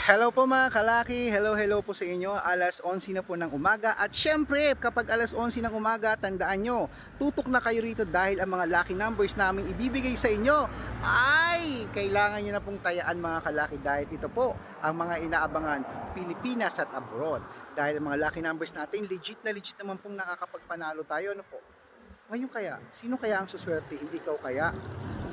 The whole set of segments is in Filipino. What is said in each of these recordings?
Hello po mga kalaki, hello hello po sa inyo. Alas 11 na po ng umaga at syempre kapag alas 11 ng umaga, tandaan nyo, tutok na kayo rito dahil ang mga lucky numbers namin ibibigay sa inyo ay kailangan nyo na pong tayaan mga kalaki dahil ito po ang mga inaabangan Pilipinas at abroad. Dahil mga lucky numbers natin, legit na legit naman pong nakakapagpanalo tayo. Ano po? Ngayon kaya, sino kaya ang suswerte? Hindi ikaw kaya?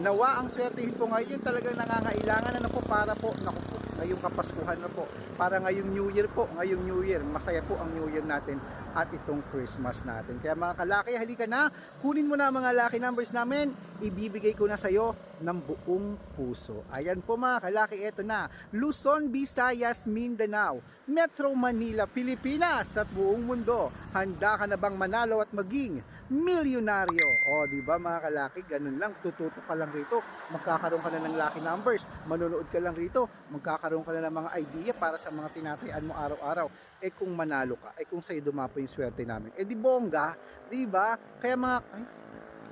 Nawa ang swertehin po ngayon talagang nangangailangan na po para po, naku po, ngayong kapaskuhan na po. Para ngayong New Year po, ngayong New Year, masaya po ang New Year natin at itong Christmas natin. Kaya mga kalaki, halika na, kunin mo na mga lucky numbers namin, ibibigay ko na sa iyo ng buong puso. Ayan po mga kalaki, eto na. Luzon, Visayas, Mindanao, Metro Manila, Pilipinas at buong mundo. Handa ka na bang manalo at maging milyonaryo? O, di ba mga kalaki, ganun lang, tututo ka lang rito, magkakaroon ka na ng lucky numbers, manonood ka lang rito, magkakaroon ka na ng mga idea para sa mga tinatayaan mo araw-araw. Eh kung manalo ka, eh kung sa'yo dumapo yung swerte namin, eh di bongga, di ba? Kaya mga, ay,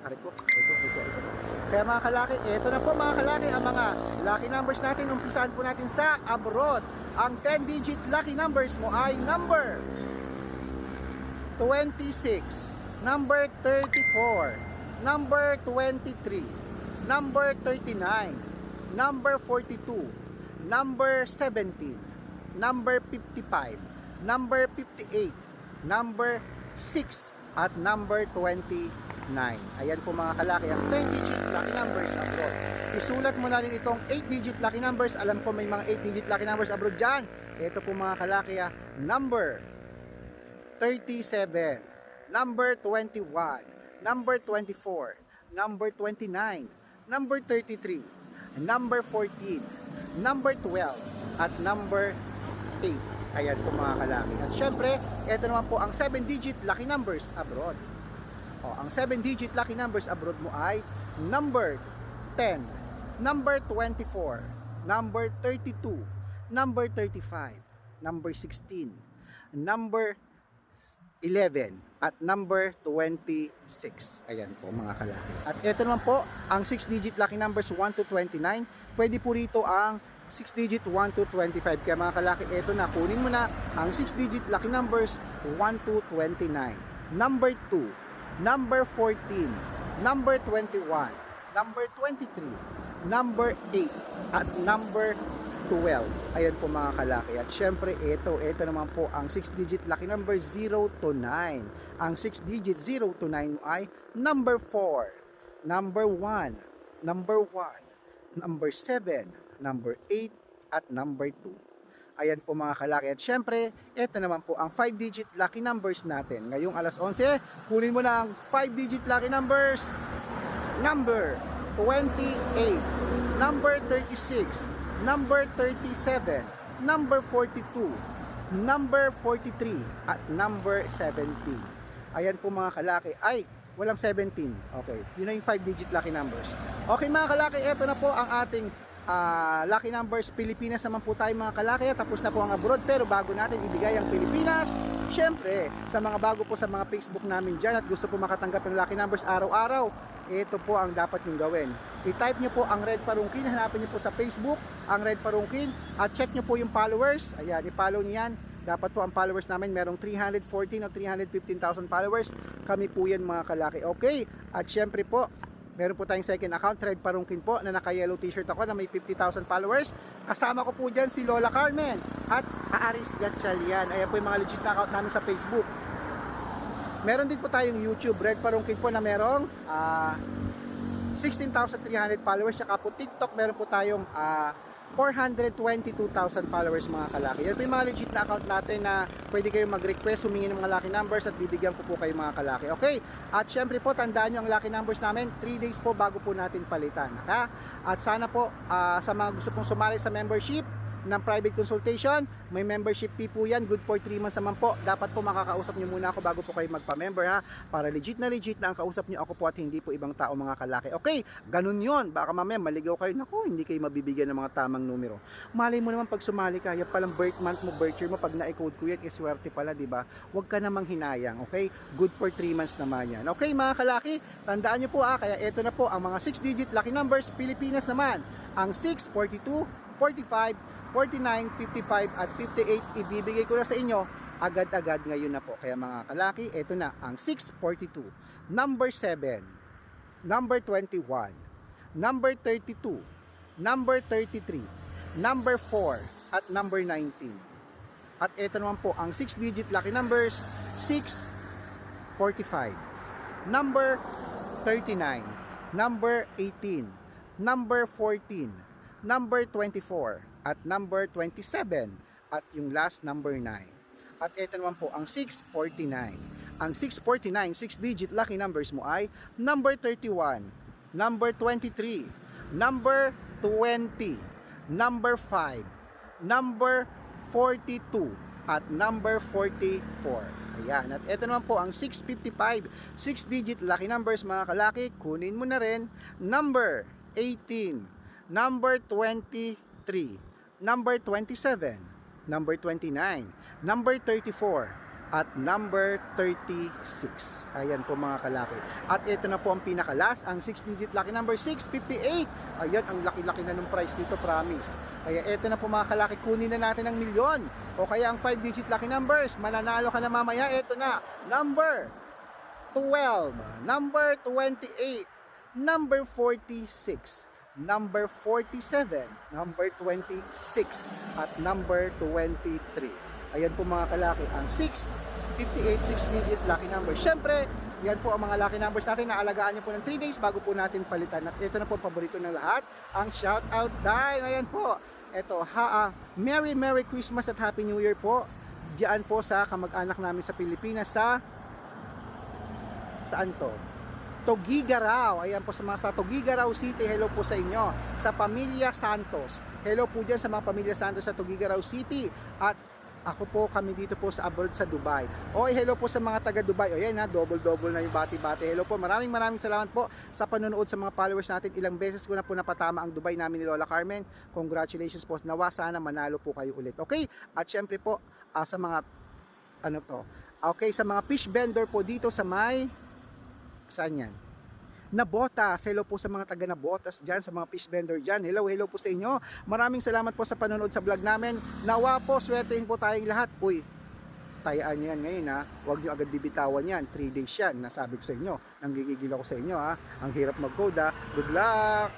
aray ko, aray ko, aray. Kaya mga kalaki, eto na po mga kalaki, ang mga lucky numbers natin, umpisahan po natin sa abroad. Ang 10-digit lucky numbers mo ay number 26, number 34, number 23, number 39, number 42, number 17, number 55, number 58, number 6, at number 29. Ayan po mga kalaki, ang 10-digit lucky numbers abroad. Isulat mo na rin itong 8-digit lucky numbers. Alam ko may mga 8-digit lucky numbers abroad dyan. Ito po mga kalaki, ah, number 37, number 21, number 24, number 29, number 33, number 14, number 12, at number 8. Ayan po mga kalaki. At syempre, ito naman po ang 7-digit lucky numbers abroad. O, ang 7-digit lucky numbers abroad mo ay number 10, number 24, number 32, number 35, number 16, number 11 at number 26. Ayan po mga kalaki. At ito naman po, ang 6-digit lucky numbers 1 to 29. Pwede po rito ang 6-digit 1 to 25. Kaya mga kalaki, ito na. Kunin mo na ang 6-digit lucky numbers 1 to 29. Number 2, number 14, number 21, number 23, number 8, at number 12. Ayan po mga kalaki. At syempre, ito, ito naman po ang 6-digit lucky number 0 to 9. Ang 6-digit 0 to 9 ay number 4, number 1, number 1, number 7, number 8, at number 2. Ayan po mga kalaki. At syempre, ito naman po ang 5-digit lucky numbers natin. Ngayong alas 11, kunin mo na ang 5-digit lucky numbers. Number 28, number 36, number 37, number 42, number 43, at number 17. Ayan po mga kalaki. Ay, walang 17. Okay, yun na yung 5-digit lucky numbers. Okay mga kalaki, ito na po ang ating ah, lucky numbers. Pilipinas naman po tayo mga kalaki. Tapos na po ang abroad. Pero bago natin ibigay ang Pilipinas, syempre, sa mga bago po sa mga Facebook namin dyan at gusto po makatanggap ng lucky numbers araw-araw, ito po ang dapat nyong gawin. I-type nyo po ang Red Parungkin, hanapin nyo po sa Facebook ang Red Parungkin at check nyo po yung followers. Ayan, i-follow nyo yan. Dapat po ang followers namin merong 314 o 315,000 followers. Kami po yan mga kalaki. Okay, at syempre po, meron po tayong second account, Red Parungkin po, na naka-yellow t-shirt ako na may 50,000 followers. Kasama ko po dyan si Lola Carmen at Aris Gatchalian. Ayan po yung mga legit na account namin sa Facebook. Meron din po tayong YouTube, Red Parungkin po na merong ah, 16,300 followers. Saka po TikTok, meron po tayong ah, 422,000 followers mga kalaki. Yan po yung mga legit na account natin na pwede kayong mag-request, humingi ng mga lucky numbers at bibigyan ko po kayo mga kalaki. Okay? At syempre po, tandaan nyo ang lucky numbers namin, 3 days po bago po natin palitan. Ha? At sana po, ah, sa mga gusto pong sumali sa membership, ng private consultation. May membership fee po yan. Good for 3 months naman po. Dapat po makakausap nyo muna ako bago po kayo magpa-member ha. Para legit na legit na ang kausap nyo ako po at hindi po ibang tao mga kalaki. Okay, ganun yon Baka mamaya maligaw kayo. Naku, hindi kayo mabibigyan ng mga tamang numero. Malay mo naman pag sumali ka, yung palang birth month mo, birth year mo, pag na-code ko yan, iswerte pala, di ba? Huwag ka namang hinayang, okay? Good for 3 months naman yan. Okay, mga kalaki, tandaan nyo po ah, kaya ito na po ang mga 6-digit lucky numbers, Pilipinas naman. Ang 6, 42, 45, 49, 55 at 58 ibibigay ko na sa inyo agad-agad ngayon na po. Kaya mga kalaki, ito na ang 642, number 7, number 21, number 32, number 33, number 4 at number 19. At ito naman po ang 6 digit lucky numbers 645, number 39, number 18, number 14, number 24, at number 27, at yung last number 9. At ito naman po ang 649. Ang 649, 6 digit lucky numbers mo ay number 31, number 23, number 20, number 5, number 42, at number 44. Ayan. At ito naman po ang 655, 6 digit lucky numbers mga kalaki. Kunin mo na rin. Number 18, number 23, number 27, number 29, number 34, at number 36. Ayan po mga kalaki. At ito na po ang pinakalas, ang 6-digit lucky number 658. Ayan, ang laki-laki na ng price dito, promise. Kaya ito na po mga kalaki, kunin na natin ang milyon. O kaya ang 5-digit lucky numbers, mananalo ka na mamaya. Ito na, number 12, number 28, number 46, number 47, number 26, at number 23. Ayan po mga kalaki, ang 6, 58, 6 digit lucky number. Siyempre, yan po ang mga lucky numbers natin. Naalagaan nyo po ng 3 days bago po natin palitan. At ito na po paborito ng lahat, ang shout out time. Ayan po. Ito, ha, ah, Merry Merry Christmas at Happy New Year po. Diyan po sa kamag-anak namin sa Pilipinas sa saan to? Togigaraw. Ayan po sa mga sa Togigaraw City. Hello po sa inyo. Sa Pamilya Santos. Hello po dyan sa mga Pamilya Santos sa Togigaraw City. At ako po kami dito po sa abroad sa Dubai. Oy, hello po sa mga taga Dubai. O yan ha, double-double na yung bati-bati. Hello po, maraming maraming salamat po sa panonood sa mga followers natin. Ilang beses ko na po napatama ang Dubai namin ni Lola Carmen. Congratulations po. Nawa sana manalo po kayo ulit. Okay? At syempre po, ah, sa mga ano to. Okay, sa mga fish vendor po dito sa may saan yan? Nabotas. Hello po sa mga taga Nabotas dyan, sa mga fish vendor dyan. Hello, hello po sa inyo. Maraming salamat po sa panonood sa vlog namin. Nawa po, swertein po tayong lahat. Uy, tayaan nyo yan ngayon ha. Huwag nyo agad bibitawan yan. 3 days yan. Nasabi ko sa inyo. Nanggigigil ako sa inyo ha. Ang hirap mag-code ha. Good luck!